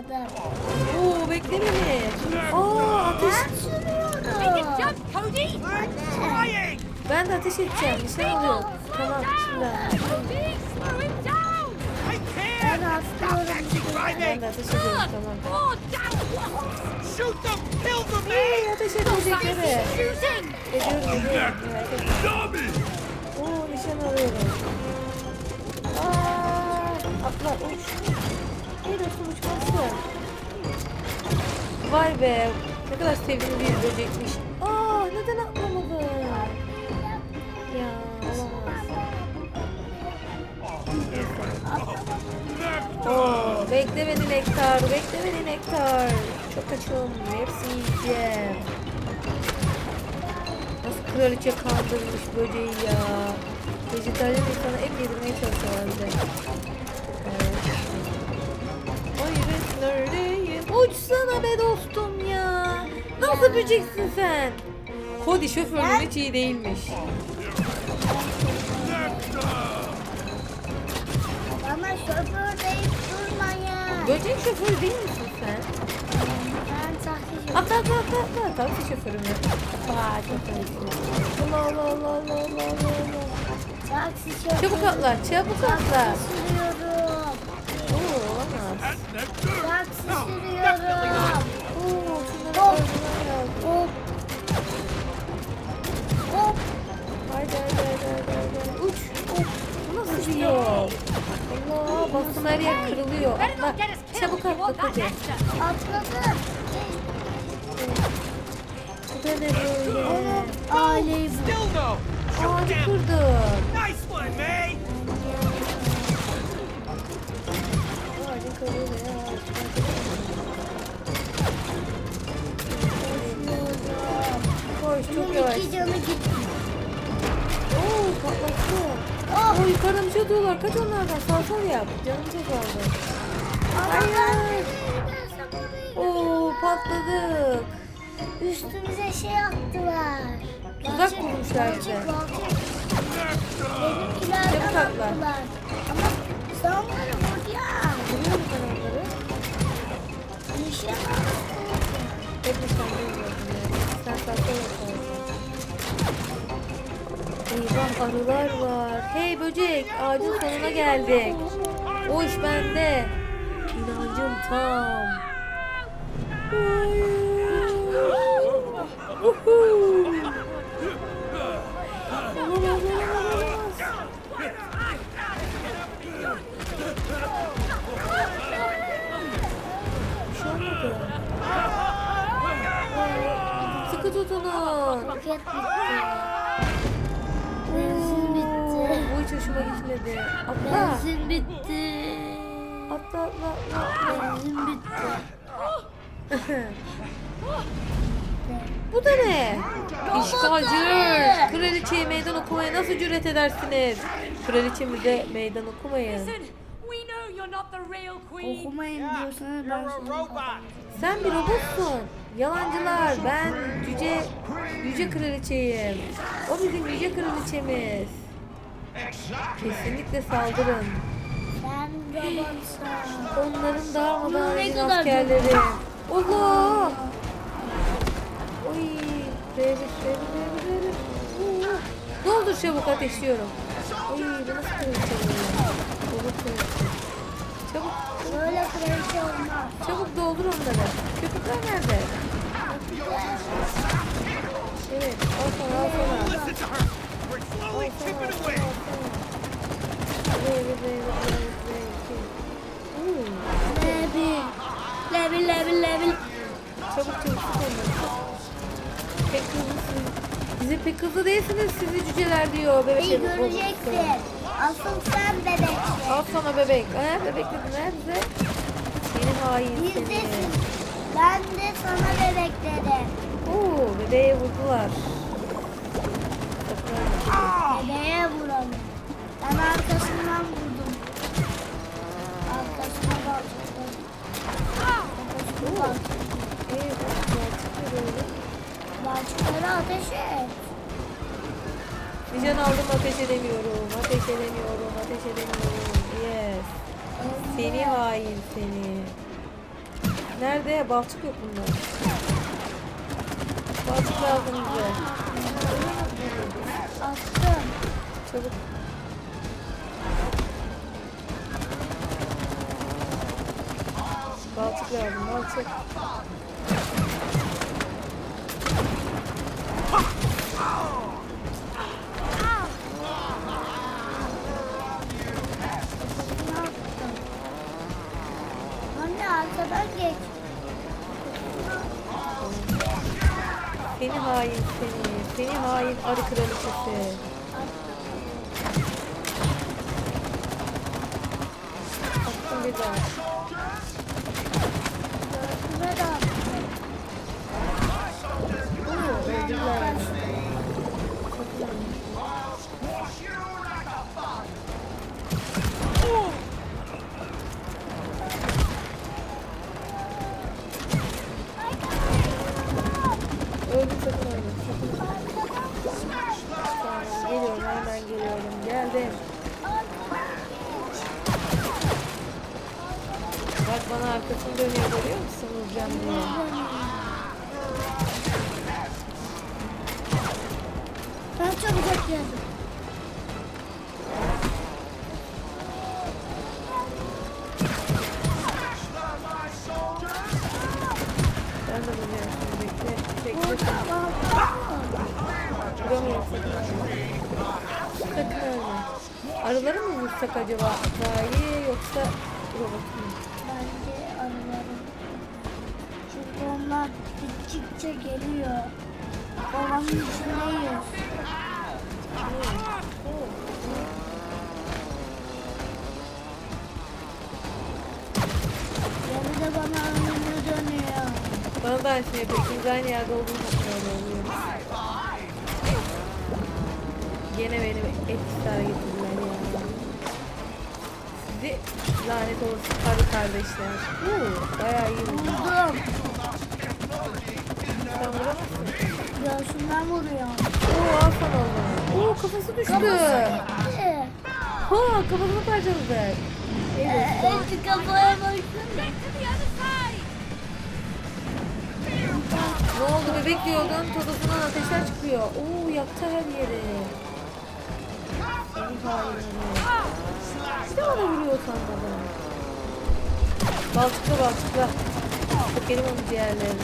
Atladım. Oo bekle beni. Aa ateş. Ben sürüyorum. Jump, Cody! Trying! Ben de ateş edeceğim. Bir şey oluyor. Tamam şimdi. Cody, slow him down! I Ben can't! atlıyorum. Keep Ben driving! de ateş ediyorum tamam. Oh, down! Shoot them! Kill them, Hey man! ateş edecekleri. Shooting! Ediyorum ediyorum. Merak etme. Oo nişan alıyorum. Aa, atla uç. Hey dostum uçmalısın. Vay be. Ne kadar sevimli bir böcekmiş. Aa neden atlamadın? Ya olamaz. Oo, bekle beni nektar, bekle beni nektar. Çok açım, hepsini yiyeceğim. Nasıl kraliçe kandırmış böceği ya. Vejetaryen insana et yedirmeye çalışıyorlar bize. Evet. Uçsana be dostum ya. Nasıl böceksin sen? Cody şoförün hiç iyi değilmiş. Bana şoför deyip durmayın. Böcek şoförü değil misin sen? Ben taksi Atla atla atla atla. Taksi şoförü mü? Vay çok komiksin. Allah Allah Allah Allah Allah Allah. Taksi şoförü. Çabuk atla çabuk atla. Sürüyorum. Oo olamaz. Taksi sürüyorum. Yol? Allah bastım her yer kırılıyor. Atla. Çabuk atla nectar. Atladım. Bu da ne böyle? Aileyi bu. Ağacı kırdım. Ağacı kırılıyor. Koş çok yavaş. iki canı gitti. Oo patlattı. Oh. Oo yukarıdan bir şey atıyorlar. Kaç onlardan. Sağ sol yap. Canım çok aldı. Hayır. Oo patladık. Üstümüze şey attılar. Tuzak kurmuşlar bize. Benimkilerden attılar. Ama sen onları vur ya. Görüyor musun onları? Nişan Hepimiz sen görmüyorsun ya. Sen sağ sol yap. Eyvah arılar var. Hey böcek ağacın sonuna geldik. O iş bende. İnancım tam. Hayır. İşgalciler. Kraliçeye meydan okumaya nasıl cüret edersiniz? Kraliçemize meydan okumayın. Okumayın diyorsanız ben You're a sana robot! Sen bir robotsun. Yalancılar. Ben yüce yüce kraliçeyim. O bizim yüce kraliçemiz. Kesinlikle saldırın. Robotsun. Onların darmadağın askerleri. Allah! Verir, verir, verir. Oo. Doldur çabuk ateşliyorum. Oy bu nasıl kraliçe kraliçe. Çabuk, Böyle kraliçe olmaz. çabuk doldur onları. Köpükler nerede? Cüceler diyor bebek İyi göreceksin. Asıl sen bebeksin. Al sana bebek. Ha bebek dedi nerede? Seni hain seni. Bizdesin. Ben de sana bebek dedim. Oo bebeğe vurdular. Bebeğe vuralım. Ben arkasından vurdum. Arkasına bak. Arkasına bak. Ee? Balçıkları ateş et. Bir can aldım ateş edemiyorum. Ateş edemiyorum. Ateş edemiyorum. Yes. Seni hain seni. Nerede? Balçık yok bunda. Balçık lazım bize. Attım. Çabuk. Balçık lazım, balçık. Seni hain seni. Seni hain arı kraliçesi. Attım bir daha. Göğsüme de attım. Ben çabucak geldim. Ben de şimdi bekle. Bekle. Vuramıyorum sakın ölme. Arıları mı vursak acaba? Daha iyi yoksa robot mu? Bence arılarım. Çünkü onlar gittikçe geliyor. Kovanın içindeyiz. Yarı da bana önüne dönüyor. Bana da aynı şey yapıyor. Biz aynı yerde olduğumuz için öyle oluyor. Gene beni etkisiz hale getirdiler ya. Sizi lanet olsun karı kardeşler. Uuu bayağı iyi vurdun. Vurdum. Sen vuramazsın. Göğsünden vuruyor. Oo al sana o zaman. Oo kafası düştü. Gitti. Ha kafasını parçaladı. Evet. Kafaya baksana. Ne oldu bebek diyordun totosundan ateşler çıkıyor. Oo yaktı her yeri. Seni hainleri. De bana vuruyor sanmadım. Balçıkla balçıkla. Çekelim onun ciğerlerini.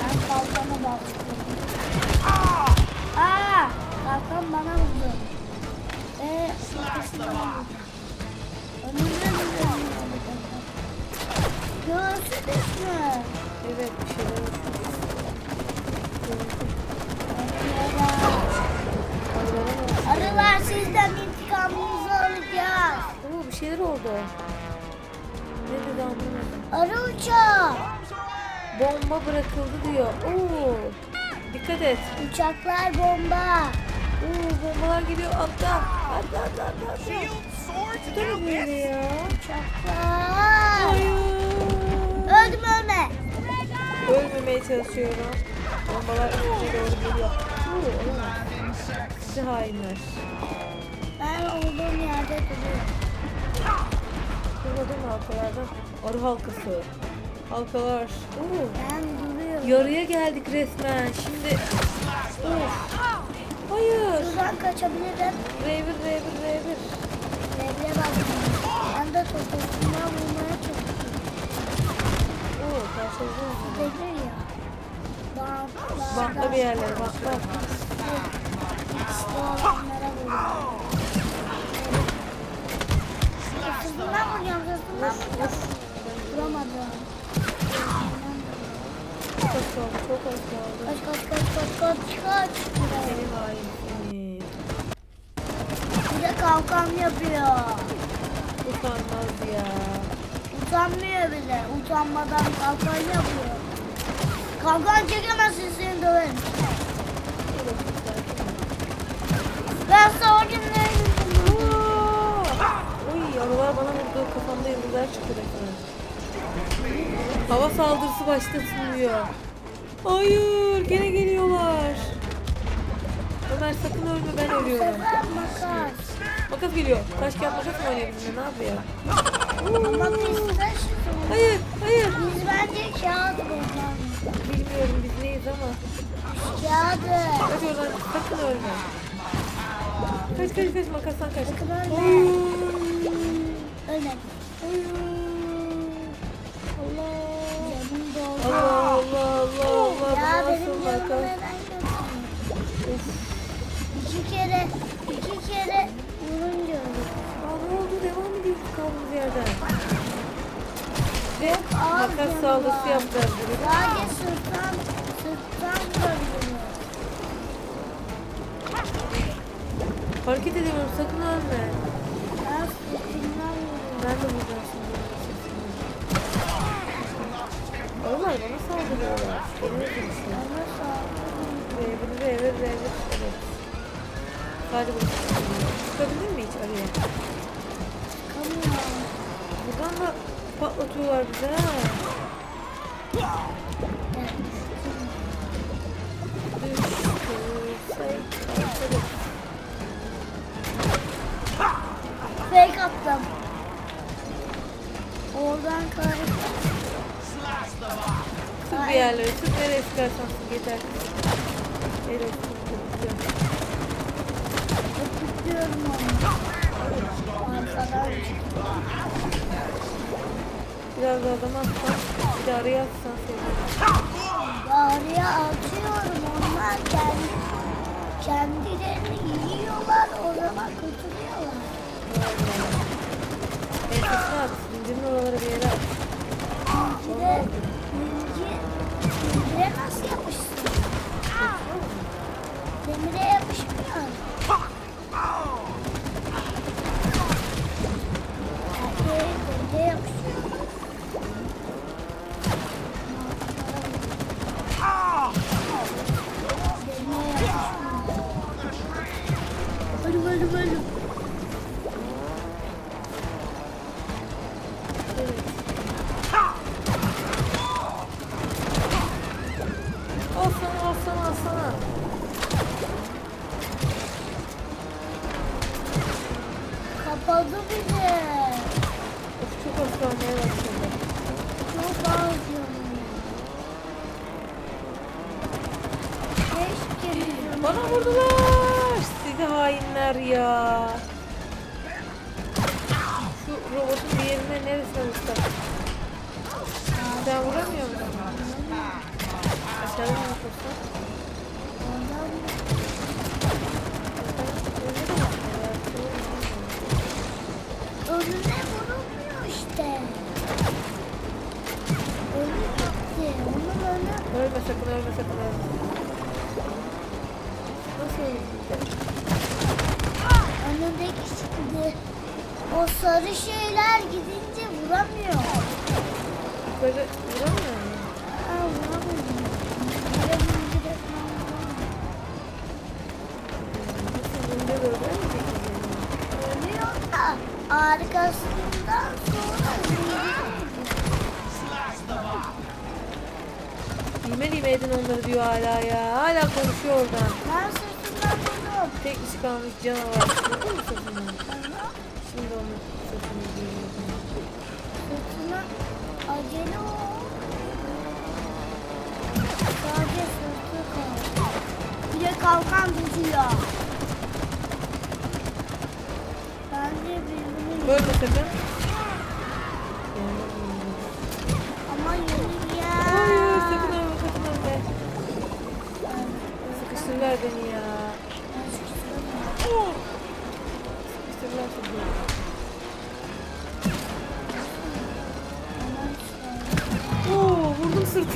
Ben kalkana baktım. Aa! Kalkan bana vurdu. Ee, Göğsü düşmüş. Evet bir şeyler. Arılar sizden intikamımızı alacağız. Oo bir şeyler oldu. Ne dedi anlamadım. Arı uçağı. Bomba bırakıldı diyor. Oo. Dikkat et. Uçaklar bomba. Oo bombalar geliyor atla. Atla atla atla. atla. Now böyle ya? Uçaklar. Hayır. Öldüm ölme. Ölmemeye çalışıyorum. Bombalar üstüne doğru geliyor. Oo, olamaz. Sizi hainler. Ben olduğum yerde duruyorum. Durmadın mı halkalardan? Arı halkası. Halkalar. Oo. Ben duruyorum. Yarıya geldik resmen. Şimdi... Of. Hayır. Şuradan kaçabilirim. Revir revir revir. Nereye baktım. Ben de totosundan vurmaya çalışıyorum. Oo parçaladım. Delir ya. Bantlardan Bantla bir yerlere bantla. İşte olanlara vuruyorum. Bile. Utanmadan kalkan yapıyor. Kalkan çekemezsin seni döverim. Ben savunayım. Oy arılar bana vurdu. Kafamda yıldızlar çıktı resmen. Hava saldırısı başlatılıyor. Hayır gene geliyorlar. Ömer sakın ölme ben ölüyorum. makas. Makas geliyor. Taş kağıt makas mı oynuyor bizimle ne yapıyor? Onu. Hayır hayır. Biz bence kağıt kullanıyoruz. Bilmiyorum biz neyiz ama. Kağıdı. Kaç oradan sakın ölme. Kaç kaç kaç makastan kaç. Sakın ölme. Öyle. Allah. Allah Allah Allah makas yapacağız bugün. Sadece sırttan, sırttan vurabiliyor. Hareket ediyorum sakın ölme. Ben sırtından. Ben de vuracağım şimdi. Onlar bana saldırıyorlar. Beni öldürmüşler. Bana saldırıyor. Ve ve ve evet. Sadece bunu Çıkabilir mi hiç araya? Çıkamıyorum. Buradan da patlatıyorlar bize. Fake attım. Oradan kahretsin. Tut bir yerlere, tut nereye sıkarsan sık yeter. Evet, tutacağım. Tutuyorum onu. Arkadan Biraz daha adam atsan, bir de araya atsan sevinirim. Yarıya atıyorum. Onlar kendi, kendilerini yiyorlar. O zaman kurtuluyorlar. Enfesini at, zincirin oralara bir yere at. De zincir, zincire nasıl yapışsın? Demire yapışmıyor. beijo, beijo. Hainler ya. Şu robotun bir yerine neresine vursak? Sen vuramıyor musun? Aşağıda mı vursak? önüne vurulmuyor işte. Önü gitti. Onun önü Ölme sakın ölme sakın ölme. Nasıl öldü? Önündeki şimdi o sarı şeyler gidince vuramıyor. Böyle vuramıyor mu? Aa, vuramıyor. Nasıl vurunca böyle ölmeyecek mi? Ölüyor da arkasından sonra Lime lime edin onları diyor hala ya. Hala konuşuyor oradan. Ben. Tek kişi kalmış canavar. Değil mi sesini? Şimdi onun sesini duyuyorum. Sırtına acele ol. Sadece sırtı kaldı. Bir de kalkan tutuyor. Bence birbirini Ölme sakın. ama yeni ya. Hayır sakın ölme sakın ölme. Sıkıştırırlar beni ya.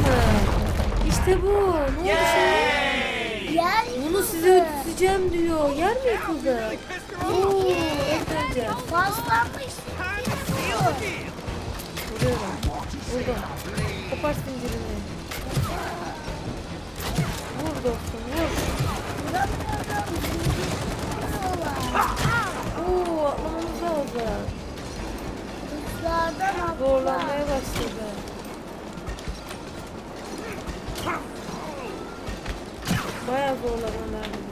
Sırtına. İşte bu. Ne oldu şimdi? Yer Bunu size ödeteceğim diyor. Yer mi yıkıldı? Oo, ödeteceğim. Paslanmış. Vuruyorum. Vurdum. Kopar zincirini. Vur dostum vur. Vuramıyorum. Vuruyorlar. Oo atlamamız lazım. Zorlanmaya başladı. Bayağı zorlanıyorlar bize.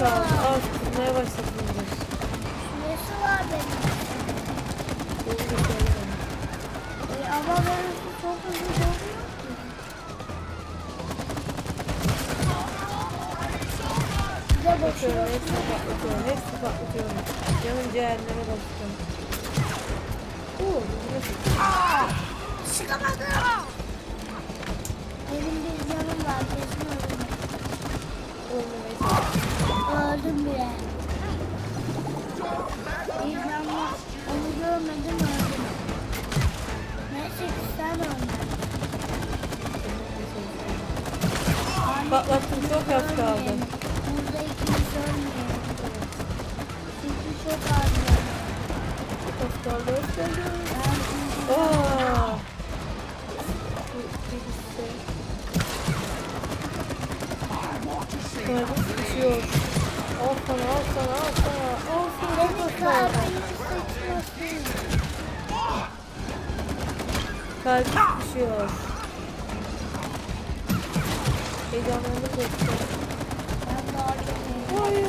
Kaldı. var. Az tutmaya başladınız. Süresi var benim. Doğru söylemedim. E, ama benimki çok hızlı doluyor. Bir de Bakıyorum hepsini patlatıyorum. Hepsini patlatıyorum. Canım cehenneme bastım. Oo, bu nasıl? Çıkamadım. Benim bir canım var kesin öldüm. Olmamayı Patlattım çok az kaldı. Burada ikimiz ölmeyelim. Çünkü çok az. Az kaldı. Az kaldı. Ben şimdi Aa. Bu birisi. Kalbim sıkışıyor. Al sana al sana al sana. Al sana. Al sana. kalbini seçiyorsun. Heyecanlandım yoksa. Ben daha çok Hayır.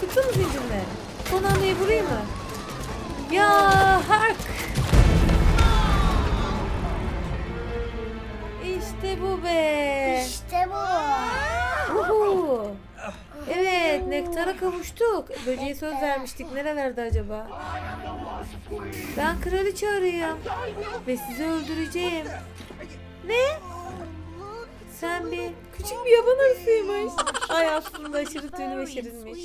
Sıktın mı zincirine? Son hamleyi vurayım mı? Ya hak. İşte bu be. İşte bu. Uhu. Evet, nektara kavuştuk. Böceğe söz vermiştik. Nerelerde acaba? Ben kraliçe arayayım. Ve sizi öldüreceğim. Ne? Sen bir küçük bir yaban arısıymış. Ay aslında aşırı tüylü ve şirinmiş.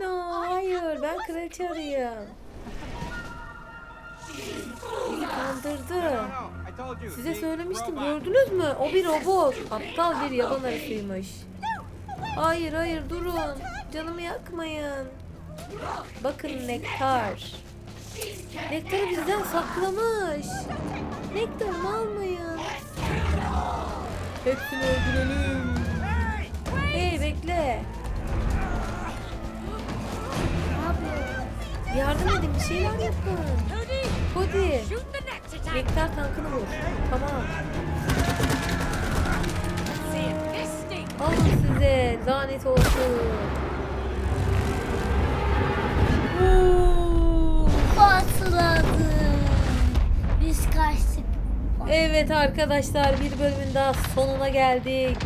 No, hayır ben kraliçe. Bizi kandırdı. Size söylemiştim gördünüz mü? O bir robot. Aptal bir yaban arısıymış. Hayır hayır durun. Canımı yakmayın. Bakın nektar. Nektarı bizden saklamış. Nektarımı almayın. Hepsini öldürelim. Hey bekle. Ne yapıyor? Yardım edin bir şeyler yapın. Cody. Nektar tankını vur. Tamam. Alın size lanet olsun. Oo. Patladı. Biz kaçtık. Evet arkadaşlar bir bölümün daha sonuna geldik.